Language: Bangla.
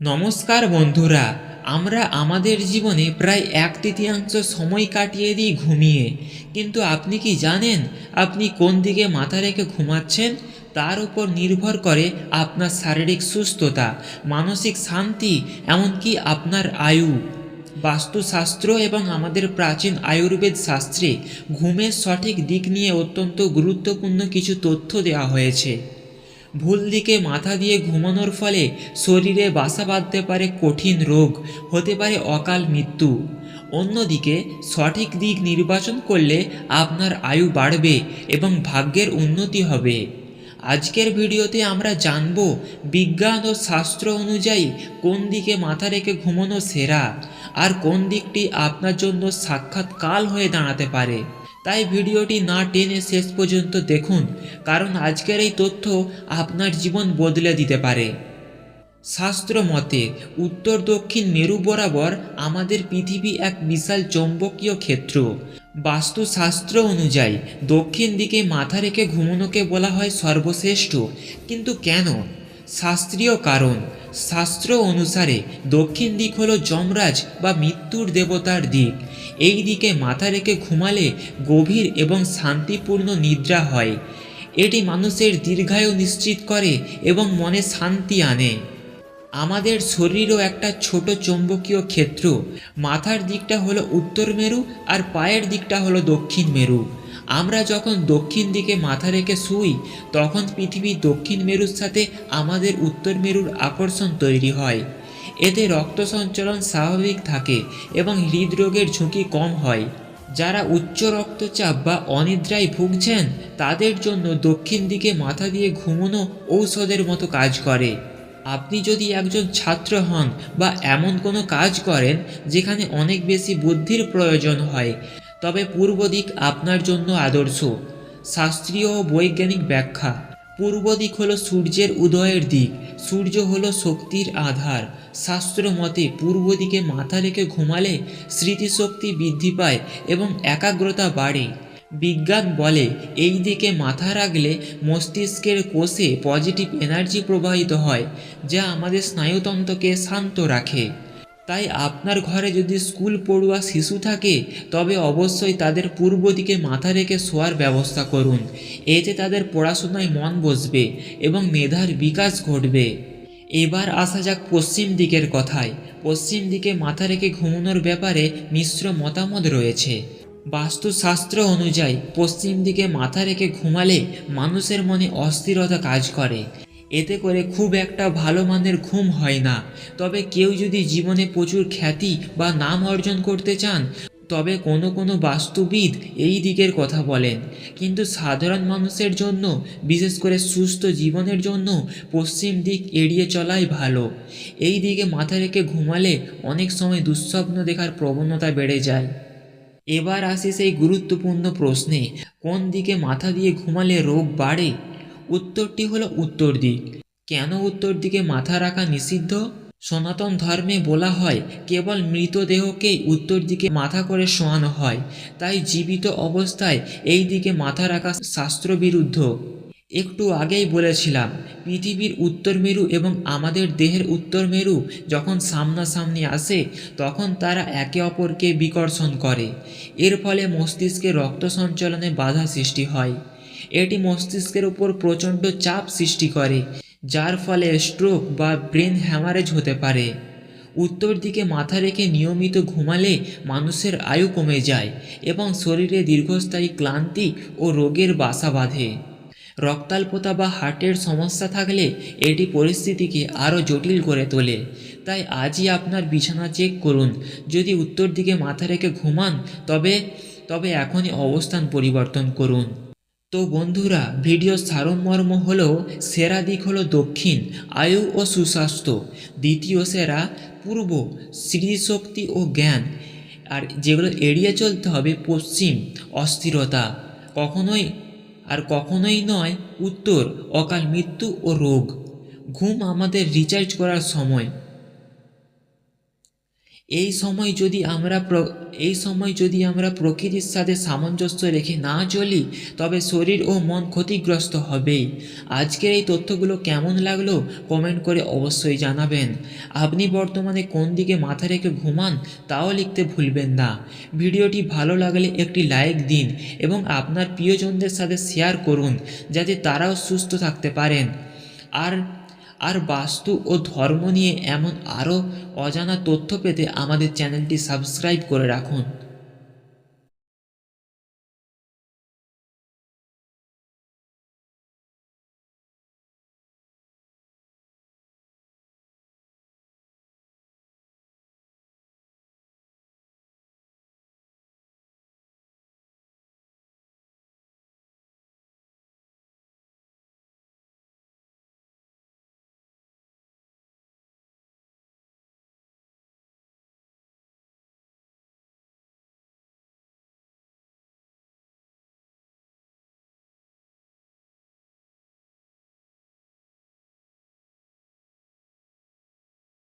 নমস্কার বন্ধুরা, আমরা আমাদের জীবনে প্রায় এক তৃতীয়াংশ সময় কাটিয়ে দিই ঘুমিয়ে। কিন্তু আপনি কি জানেন, আপনি কোন দিকে মাথা রেখে ঘুমাচ্ছেন? তার উপর নির্ভর করে আপনার শারীরিক সুস্থতা, মানসিক শান্তি, এমনকি আপনার আয়ু। বাস্তুশাস্ত্র এবং আমাদের প্রাচীন আয়ুর্বেদ শাস্ত্রে ঘুমের সঠিক দিক নিয়ে অত্যন্ত গুরুত্বপূর্ণ কিছু তথ্য দেওয়া হয়েছে। ভুল দিকে মাথা দিয়ে ঘুমানোর ফলে শরীরে বাসা বাঁধতে পারে কঠিন রোগ, হতে পারে অকাল মৃত্যু। অন্যদিকে, সঠিক দিক নির্বাচন করলে আপনার আয়ু বাড়বে এবং ভাগ্যের উন্নতি হবে। আজকের ভিডিওতে আমরা জানব বিজ্ঞান ও শাস্ত্র অনুযায়ী কোন দিকে মাথা রেখে ঘুমানো সেরা, আর কোন দিকটি আপনার জন্য সাক্ষাৎ কাল হয়ে দাঁড়াতে পারে। তাই ভিডিওটি না টেনে শেষ পর্যন্ত দেখুন, কারণ আজকের এই তথ্য আপনার জীবন বদলে দিতে পারে। শাস্ত্র মতে, উত্তর দক্ষিণ মেরু বরাবর আমাদের পৃথিবী এক বিশাল চৌম্বকীয় ক্ষেত্র। বাস্তুশাস্ত্র অনুযায়ী, দক্ষিণ দিকে মাথা রেখে ঘুমনোকে বলা হয় সর্বশ্রেষ্ঠ। কিন্তু কেন? শাস্ত্রীয় কারণ। শাস্ত্র অনুসারে দক্ষিণ দিক হলো যমরাজ বা মৃত্যুর দেবতার দিক। এই দিকে মাথা রেখে ঘুমালে গভীর এবং শান্তিপূর্ণ নিদ্রা হয়। এটি মানুষের দীর্ঘায়ু নিশ্চিত করে এবং মনে শান্তি আনে। আমাদের শরীরও একটা ছোট চৌম্বকীয় ক্ষেত্র। মাথার দিকটা হলো উত্তর মেরু আর পায়ের দিকটা হলো দক্ষিণ মেরু। আমরা যখন দক্ষিণ দিকে মাথা রেখে শুই, তখন পৃথিবীর দক্ষিণ মেরুর সাথে আমাদের উত্তর মেরুর আকর্ষণ তৈরি হয়। এতে রক্ত সঞ্চালন স্বাভাবিক থাকে এবং হৃদরোগের ঝুঁকি কম হয়। যারা উচ্চ রক্তচাপ বা অনিদ্রায় ভুগছেন, তাদের জন্য দক্ষিণ দিকে মাথা দিয়ে ঘুমোনো ঔষধের মতো কাজ করে। আপনি যদি একজন ছাত্র হন বা এমন কোনো কাজ করেন যেখানে অনেক বেশি বুদ্ধির প্রয়োজন হয়, তবে পূর্ব দিক আপনার জন্য আদর্শ। শাস্ত্রীয় ও বৈজ্ঞানিক ব্যাখ্যা, পূর্ব দিক হলো সূর্যের উদয়ের দিক, সূর্য হলো শক্তির আধার। শাস্ত্র মতে পূর্ব দিকে মাথা রেখে ঘুমালে স্মৃতিশক্তি বৃদ্ধি পায় এবং একাগ্রতা বাড়ে। বিজ্ঞান বলে, এই দিকে মাথা রাখলে মস্তিষ্কের কোষে পজিটিভ এনার্জি প্রবাহিত হয়, যা আমাদের স্নায়ুতন্ত্রকে শান্ত রাখে। তাই আপনার ঘরে যদি স্কুল পড়ুয়া শিশু থাকে, তবে অবশ্যই তাদের পূর্ব দিকে মাথা রেখে শোয়ার ব্যবস্থা করুন। এতে তাদের পড়াশোনায় মন বসবে এবং মেধার বিকাশ ঘটবে। এবার আসা যাক পশ্চিম দিকের কথায়। পশ্চিম দিকে মাথা রেখে ঘুমানোর ব্যাপারে মিশ্র মতামত রয়েছে। বাস্তুশাস্ত্র অনুযায়ী পশ্চিম দিকে মাথা রেখে ঘুমালে মানুষের মনে অস্থিরতা কাজ করে। এতে করে খুব একটা ভালো মানের ঘুম হয় না। তবে কেউ যদি জীবনে প্রচুর খ্যাতি বা নাম অর্জন করতে চান, তবে কোনো কোনো বাস্তুবিদ এই দিকের কথা বলেন। কিন্তু সাধারণ মানুষের জন্য, বিশেষ করে সুস্থ জীবনের জন্য, পশ্চিম দিক এড়িয়ে চলাই ভালো। এই দিকে মাথা রেখে ঘুমালে অনেক সময় দুঃস্বপ্ন দেখার প্রবণতা বেড়ে যায়। এবার আসি সেই গুরুত্বপূর্ণ প্রশ্নে, কোন দিকে মাথা দিয়ে ঘুমালে রোগ বাড়ে? উত্তরটি হলো উত্তর দিক। কেন উত্তর দিকে মাথা রাখা নিষিদ্ধ? সনাতন ধর্মে বলা হয়, কেবল মৃতদেহকেই উত্তর দিকে মাথা করে শোয়ানো হয়, তাই জীবিত অবস্থায় এই দিকে মাথা রাখা শাস্ত্রবিরুদ্ধ। একটু আগেই বলেছিলাম, পৃথিবীর উত্তর মেরু এবং আমাদের দেহের উত্তর মেরু যখন সামনাসামনি আসে, তখন তারা একে অপরকে বিকর্ষণ করে। এর ফলে মস্তিষ্কে রক্ত সঞ্চালনে বাধা সৃষ্টি হয়। এটি মস্তিষ্কের উপর প্রচণ্ড চাপ সৃষ্টি করে, যার ফলে স্ট্রোক বা ব্রেন হ্যামারেজ হতে পারে। উত্তর দিকে মাথা রেখে নিয়মিত ঘুমালে মানুষের আয়ু কমে যায় এবং শরীরে দীর্ঘস্থায়ী ক্লান্তি ও রোগের বাসা বাঁধে। রক্তাল্পতা বা হার্টের সমস্যা থাকলে এটি পরিস্থিতিকে আরও জটিল করে তোলে। তাই আজই আপনার বিছানা চেক করুন। যদি উত্তর দিকে মাথা রেখে ঘুমান, তবে তবে এখনই অবস্থান পরিবর্তন করুন। তো বন্ধুরা ভিডিওর সারমর্ম হলো, সেরা দিক হলো দক্ষিণ, আয়ু ও সুস্বাস্থ্য। দ্বিতীয় সেরা, পূর্ব, স্মৃতিশক্তি ও জ্ঞান। আর যেগুলো এড়িয়ে চলতে হবে, পশ্চিম, অস্থিরতা। কখনোই আর কখনোই নয় উত্তর অকাল মৃত্যু ও রোগ। ঘুম আমাদের রিচার্জ করার সময়। এই সময় যদি আমরা এই সময় যদি আমরা প্রকৃতির সাথে সামঞ্জস্য রেখে না চলি, তবে শরীর ও মন ক্ষতিগ্রস্ত হবেই। আজকের এই তথ্যগুলো কেমন লাগল কমেন্ট করে অবশ্যই জানাবেন। আপনি বর্তমানে কোন দিকে মাথা রেখে ঘুমান, তাও লিখতে ভুলবেন না। ভিডিওটি ভালো লাগলে একটি লাইক দিন এবং আপনার প্রিয়জনদের সাথে শেয়ার করুন, যাতে তারাও সুস্থ থাকতে পারেন। আর আর বাস্তু ও ধর্ম নিয়ে এমন আরও অজানা তথ্য পেতে আমাদের চ্যানেলটি সাবস্ক্রাইব করে রাখুন।